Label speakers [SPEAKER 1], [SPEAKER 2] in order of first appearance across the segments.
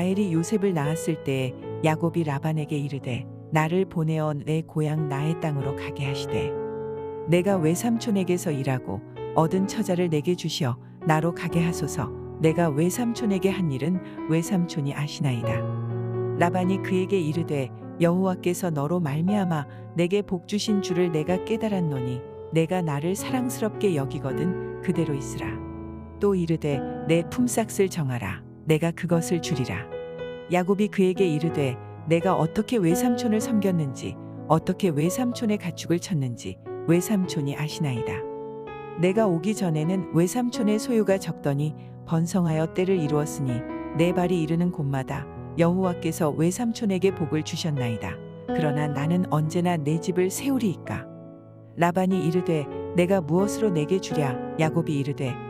[SPEAKER 1] 라헬이 요셉을 낳았을 때 야곱이 라반에게 이르되 나를 보내어 내 고향 나의 땅으로 가게 하시되 내가 외삼촌에게서 일하고 얻은 처자를 내게 주시어 나로 가게 하소서. 내가 외삼촌에게 한 일은 외삼촌이 아시나이다. 라반이 그에게 이르되 여호와께서 너로 말미암아 내게 복 주신 줄을 내가 깨달았노니 내가 나를 사랑스럽게 여기거든 그대로 있으라. 또 이르되 내 품삯을 정하라 내가 그것을 주리라. 야곱이 그에게 이르되 내가 어떻게 외삼촌을 섬겼는지 어떻게 외삼촌의 가축을 쳤는지 외삼촌이 아시나이다. 내가 오기 전에는 외삼촌의 소유가 적더니 번성하여 때를 이루었으니 내 발이 이르는 곳마다 여호와께서 외삼촌에게 복을 주셨나이다. 그러나 나는 언제나 내 집을 세우리이까? 라반이 이르되 내가 무엇으로 내게 주랴? 야곱이 이르되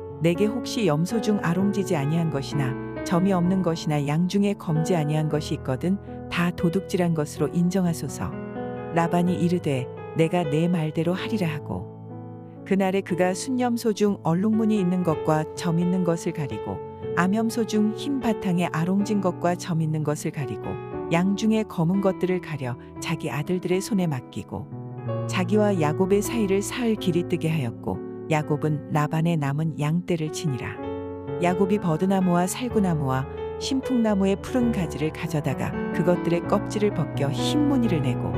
[SPEAKER 1] 내게 혹시 염소 중 아롱지지 아니한 것이나 점이 없는 것이나 양 중에 검지 아니한 것이 있거든 다 도둑질한 것으로 인정하소서. 라반이 이르되 내가 내 말대로 하리라 하고 그날에 그가 순염소 중 얼룩무늬 있는 것과 점 있는 것을 가리고 암염소 중 흰 바탕에 아롱진 것과 점 있는 것을 가리고 양 중에 검은 것들을 가려 자기 아들들의 손에 맡기고 자기와 야곱의 사이를 사흘 길이 뜨게 하였고 야곱은 라반의 남은 양떼를 치니라. 야곱이 버드나무와 살구나무와 신풍나무의 푸른 가지를 가져다가 그것들의 껍질을 벗겨 흰 무늬를 내고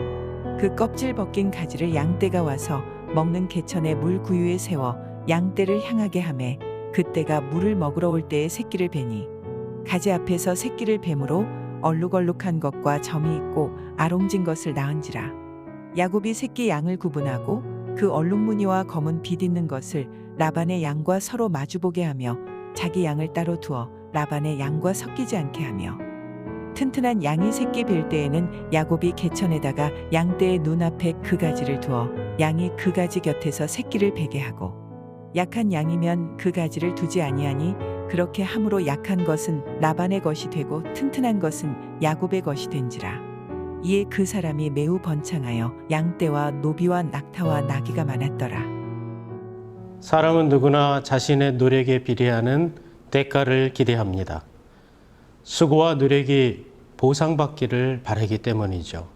[SPEAKER 1] 그 껍질 벗긴 가지를 양떼가 와서 먹는 개천의 물 구유에 세워 양떼를 향하게 하매 그때가 물을 먹으러 올 때에 새끼를 베니 가지 앞에서 새끼를 뱀으로 얼룩얼룩한 것과 점이 있고 아롱진 것을 낳은지라 야곱이 새끼 양을 구분하고 그 얼룩무늬와 검은 빛 있는 것을 라반의 양과 서로 마주보게 하며 자기 양을 따로 두어 라반의 양과 섞이지 않게 하며 튼튼한 양이 새끼 뵐 때에는 야곱이 개천에다가 양떼의 눈앞에 그 가지를 두어 양이 그 가지 곁에서 새끼를 베게 하고 약한 양이면 그 가지를 두지 아니하니 그렇게 함으로 약한 것은 라반의 것이 되고 튼튼한 것은 야곱의 것이 된지라 이에 그 사람이 매우 번창하여 양떼와 노비와 낙타와 나귀가 많았더라
[SPEAKER 2] 사람은 누구나 자신의 노력에 비례하는 대가를 기대합니다. 수고와 노력이 보상받기를 바라기 때문이죠.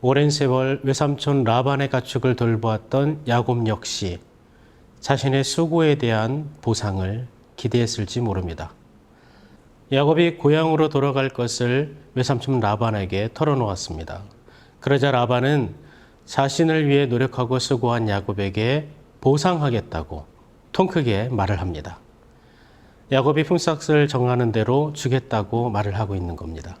[SPEAKER 2] 오랜 세월 외삼촌 라반의 가축을 돌보았던 야곱 역시 자신의 수고에 대한 보상을 기대했을지 모릅니다. 야곱이 고향으로 돌아갈 것을 외삼촌 라반에게 털어놓았습니다. 그러자 라반은 자신을 위해 노력하고 수고한 야곱에게 보상하겠다고 통 크게 말을 합니다. 야곱이 품삯을 정하는 대로 주겠다고 말을 하고 있는 겁니다.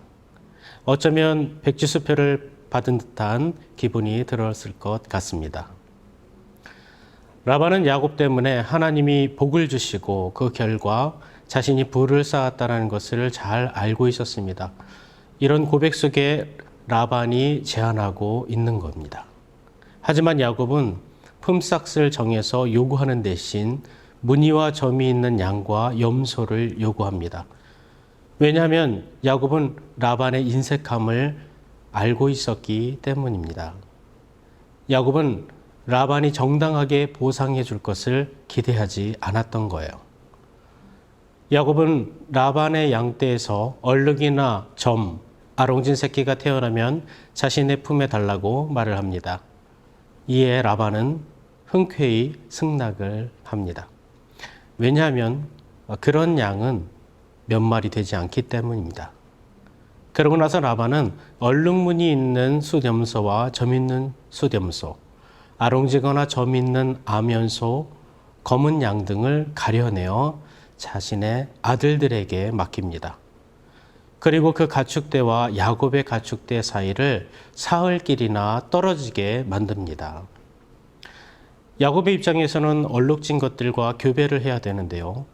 [SPEAKER 2] 어쩌면 백지수표를 받은 듯한 기분이 들었을 것 같습니다. 라반은 야곱 때문에 하나님이 복을 주시고 그 결과 자신이 부를 쌓았다는 것을 잘 알고 있었습니다. 이런 고백 속에 라반이 제안하고 있는 겁니다. 하지만 야곱은 품삯을 정해서 요구하는 대신 무늬와 점이 있는 양과 염소를 요구합니다. 왜냐하면 야곱은 라반의 인색함을 알고 있었기 때문입니다. 야곱은 라반이 정당하게 보상해 줄 것을 기대하지 않았던 거예요. 야곱은 라반의 양떼에서 얼룩이나 점, 아롱진 새끼가 태어나면 자신의 품에 달라고 말을 합니다. 이에 라반은 흔쾌히 승낙을 합니다. 왜냐하면 그런 양은 몇 마리 되지 않기 때문입니다. 그러고 나서 라반은 얼룩무늬 있는 숫염소와 점 있는 숫염소, 아롱지거나 점 있는 암연소, 검은 양 등을 가려내어 자신의 아들들에게 맡깁니다. 그리고 그 가축대와 야곱의 가축대 사이를 사흘 길이나 떨어지게 만듭니다. 야곱의 입장에서는 얼룩진 것들과 교배를 해야 되는데요.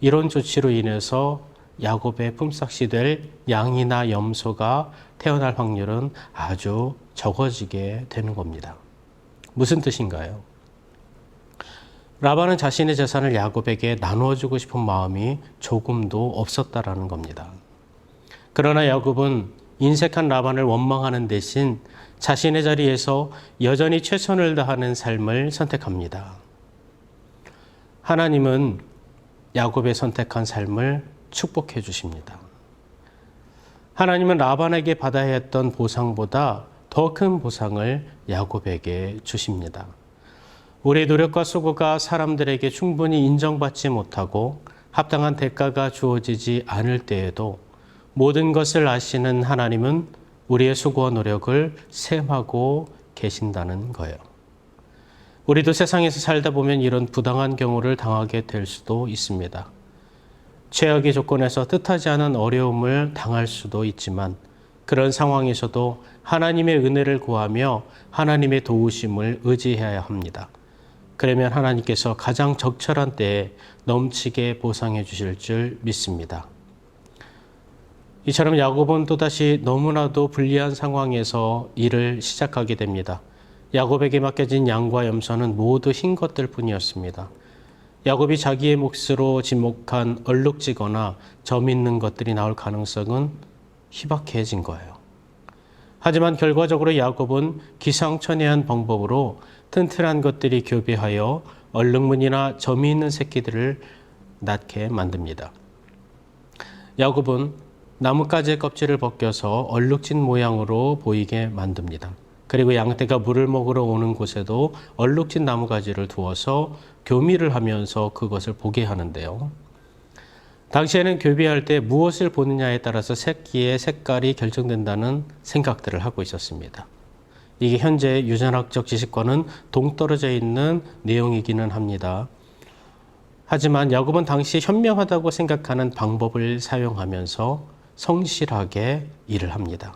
[SPEAKER 2] 이런 조치로 인해서 야곱의 품삯이 될 양이나 염소가 태어날 확률은 아주 적어지게 되는 겁니다. 무슨 뜻인가요? 라반은 자신의 재산을 야곱에게 나누어 주고 싶은 마음이 조금도 없었다라는 겁니다. 그러나 야곱은 인색한 라반을 원망하는 대신 자신의 자리에서 여전히 최선을 다하는 삶을 선택합니다. 하나님은 야곱의 선택한 삶을 축복해 주십니다. 하나님은 라반에게 받아야 했던 보상보다 더 큰 보상을 야곱에게 주십니다. 우리의 노력과 수고가 사람들에게 충분히 인정받지 못하고 합당한 대가가 주어지지 않을 때에도 모든 것을 아시는 하나님은 우리의 수고와 노력을 셈하고 계신다는 거예요. 우리도 세상에서 살다 보면 이런 부당한 경우를 당하게 될 수도 있습니다. 최악의 조건에서 뜻하지 않은 어려움을 당할 수도 있지만 그런 상황에서도 하나님의 은혜를 구하며 하나님의 도우심을 의지해야 합니다. 그러면 하나님께서 가장 적절한 때에 넘치게 보상해 주실 줄 믿습니다. 이처럼 야곱은 또다시 너무나도 불리한 상황에서 일을 시작하게 됩니다. 야곱에게 맡겨진 양과 염소는 모두 흰 것들 뿐이었습니다. 야곱이 자기의 몫으로 지목한 얼룩지거나 점 있는 것들이 나올 가능성은 희박해진 거예요. 하지만 결과적으로 야곱은 기상천외한 방법으로 튼튼한 것들이 교배하여 얼룩무늬나 점이 있는 새끼들을 낳게 만듭니다. 야곱은 나뭇가지의 껍질을 벗겨서 얼룩진 모양으로 보이게 만듭니다. 그리고 양떼가 물을 먹으러 오는 곳에도 얼룩진 나무가지를 두어서 교미를 하면서 그것을 보게 하는데요. 당시에는 교비할 때 무엇을 보느냐에 따라서 새끼의 색깔이 결정된다는 생각들을 하고 있었습니다. 이게 현재 유전학적 지식과는 동떨어져 있는 내용이기는 합니다. 하지만 야곱은 당시 현명하다고 생각하는 방법을 사용하면서 성실하게 일을 합니다.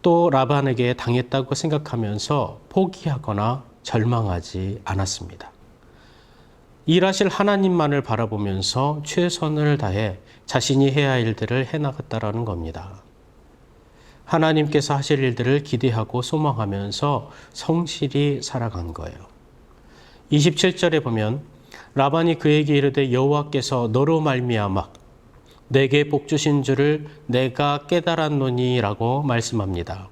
[SPEAKER 2] 또 라반에게 당했다고 생각하면서 포기하거나 절망하지 않았습니다. 일하실 하나님만을 바라보면서 최선을 다해 자신이 해야 할 일들을 해나갔다라는 겁니다. 하나님께서 하실 일들을 기대하고 소망하면서 성실히 살아간 거예요. 27절에 보면 라반이 그에게 이르되 여호와께서 너로 말미암아 내게 복 주신 줄을 내가 깨달았노니라고 말씀합니다.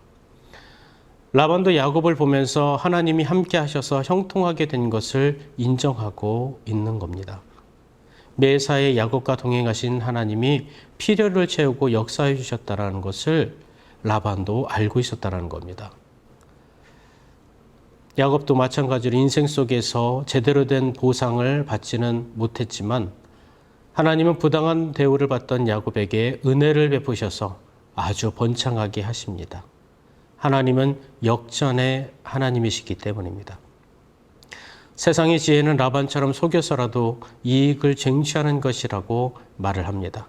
[SPEAKER 2] 라반도 야곱을 보면서 하나님이 함께 하셔서 형통하게 된 것을 인정하고 있는 겁니다. 매사에 야곱과 동행하신 하나님이 필요를 채우고 역사해 주셨다라는 것을 라반도 알고 있었다라는 겁니다. 야곱도 마찬가지로 인생 속에서 제대로 된 보상을 받지는 못했지만 하나님은 부당한 대우를 받던 야곱에게 은혜를 베푸셔서 아주 번창하게 하십니다. 하나님은 역전의 하나님이시기 때문입니다. 세상의 지혜는 라반처럼 속여서라도 이익을 쟁취하는 것이라고 말을 합니다.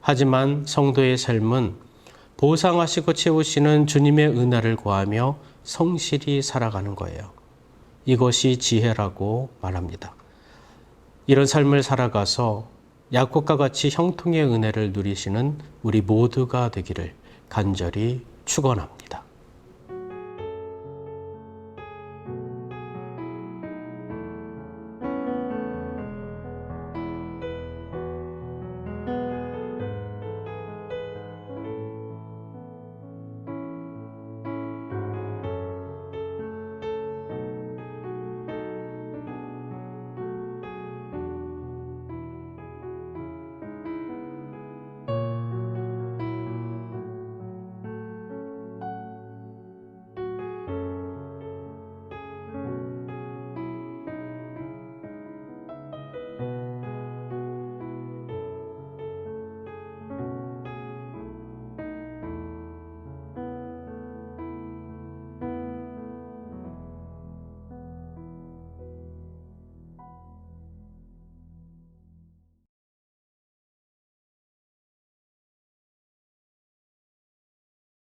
[SPEAKER 2] 하지만 성도의 삶은 보상하시고 채우시는 주님의 은혜를 구하며 성실히 살아가는 거예요. 이것이 지혜라고 말합니다. 이런 삶을 살아가서 야곱과 같이 형통의 은혜를 누리시는 우리 모두가 되기를 간절히 축원합니다.